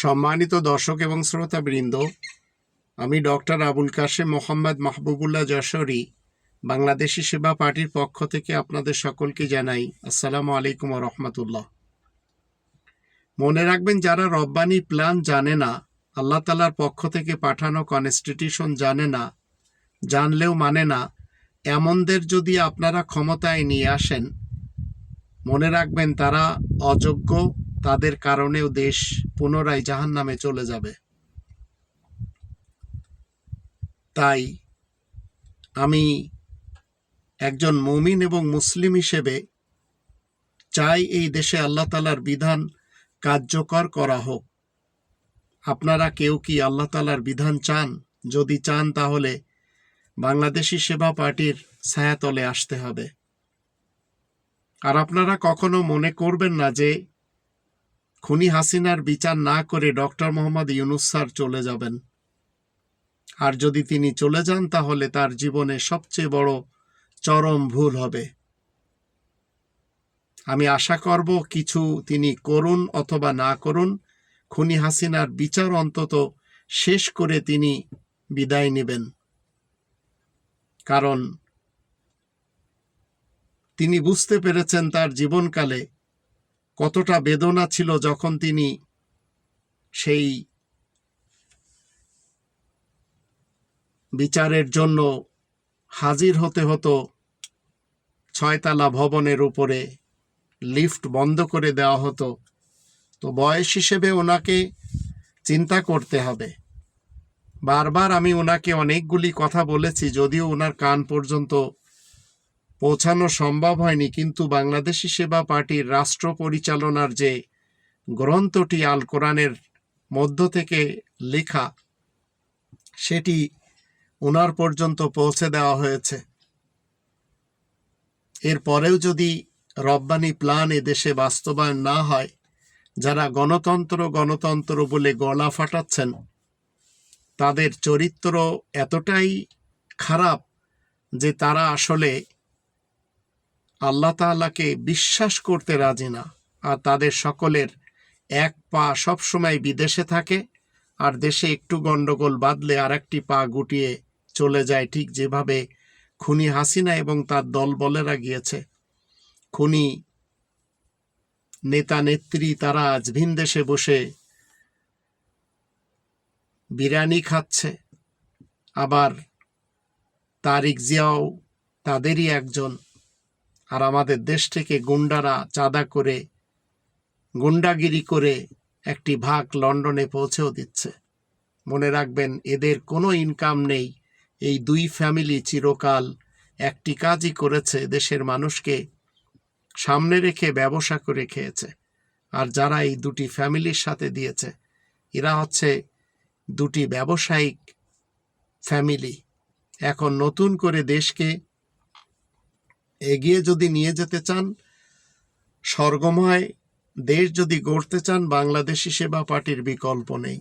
সম্মানিত দর্শক এবং শ্রোতাবৃন্দ, আমি ডক্টর আবুল কাশেম মোহাম্মদ মাহবুবুল্লাহ যশোরী, বাংলাদেশি সেবা পার্টির পক্ষ থেকে আপনাদের সকলকে জানাই আসসালামু আলাইকুম রহমতুল্লাহ। মনে রাখবেন, যারা রব্বানি প্ল্যান জানে না, আল্লাহ তালার পক্ষ থেকে পাঠানো কনস্টিটিউশন জানে না, জানলেও মানে না, এমনদের যদি আপনারা ক্ষমতায় নিয়ে আসেন, মনে রাখবেন তারা অযোগ্য তাদের কারণেও দেশ পুনরায় জাহান নামে চলে যাবে। তাই আমি একজন মুমিন এবং মুসলিম হিসেবে চাই এই দেশে আল্লাহ তালার বিধান কার্যকর করা হোক। আপনারা কেউ কি আল্লাহ তালার বিধান চান? যদি চান, তাহলে বাংলাদেশি সেবা পার্টির ছায়াতলে আসতে হবে। আর আপনারা কখনো মনে করবেন না যে খুনি হাসিনার বিচার না করে ডক্টর মোহাম্মদ ইউনুস স্যার চলে যাবেন। আর যদি তিনি চলে যান, তাহলে তার জীবনে সবচেয়ে বড় চরম ভুল হবে। আমি আশা করব কিছু তিনি করুন অথবা না করুন, খুনি হাসিনার বিচার অন্তত শেষ করে তিনি বিদায় নেবেন। কারণ তিনি বুঝতে পেরেছেন তার জীবনকালে কতটা বেদনা ছিল যখন তিনি সেই বিচারের জন্য হাজির হতে হতো ছয়তলা ভবনের উপরে, লিফট বন্ধ করে দেওয়া হতো। তো বয়স হিসেবে ওনাকে চিন্তা করতে হবে। বারবার আমি ওনাকে অনেকগুলি কথা বলেছি, যদিও ওনার কান পর্যন্ত পৌঁছানো সম্ভব হয়নি, কিন্তু বাংলাদেশি সেবা পার্টির রাষ্ট্র পরিচালনার যে গ্রন্থটি আল কোরআনের মধ্য থেকে লেখা, সেটি ওনার পর্যন্ত পৌঁছে দেওয়া হয়েছে। এরপরেও যদি রব্বানি প্ল্যান দেশে বাস্তবায়ন না হয়, যারা গণতন্ত্র গণতন্ত্র বলে গলা ফাটাচ্ছেন, তাদের চরিত্র এতটাই খারাপ যে তারা আসলে আল্লাহ তাআলাকে বিশ্বাস করতে রাজি না। আর তাদের সকলের এক পা সবসময় বিদেশে থাকে, আর দেশে একটু গন্ডগোল বাঁধলে আর একটি পা গুটিয়ে চলে যায় ঠিক যেভাবে খুনি হাসিনা এবং তার দল বলেরা গিয়েছে। খুনি নেতা নেত্রী তারা আজ ভিন দেশে বসে বিরিয়ানি খাচ্ছে। আবার তারিক জিয়াও তাদেরই একজন। আর আমাদের দেশ থেকে গুন্ডারা চাঁদা করে, গুন্ডাগিরি করে একটি ভাগ লন্ডনে পৌঁছেও দিচ্ছে। মনে রাখবেন, এদের কোনো ইনকাম নেই। এই দুই ফ্যামিলি চিরকাল একটি কাজই করেছে দেশের মানুষকে সামনে রেখে ব্যবসা করে খেয়েছে। আর যারা এই দুটি ফ্যামিলির সাথে দিয়েছে, এরা হচ্ছে দুটি ব্যবসায়িক ফ্যামিলি। এখন নতুন করে দেশকে এগিয়ে যদি নিয়ে যেতে চান, স্বর্গময় দেশ যদি গড়তে চান, বাংলাদেশি সেবা পার্টির বিকল্প নেই।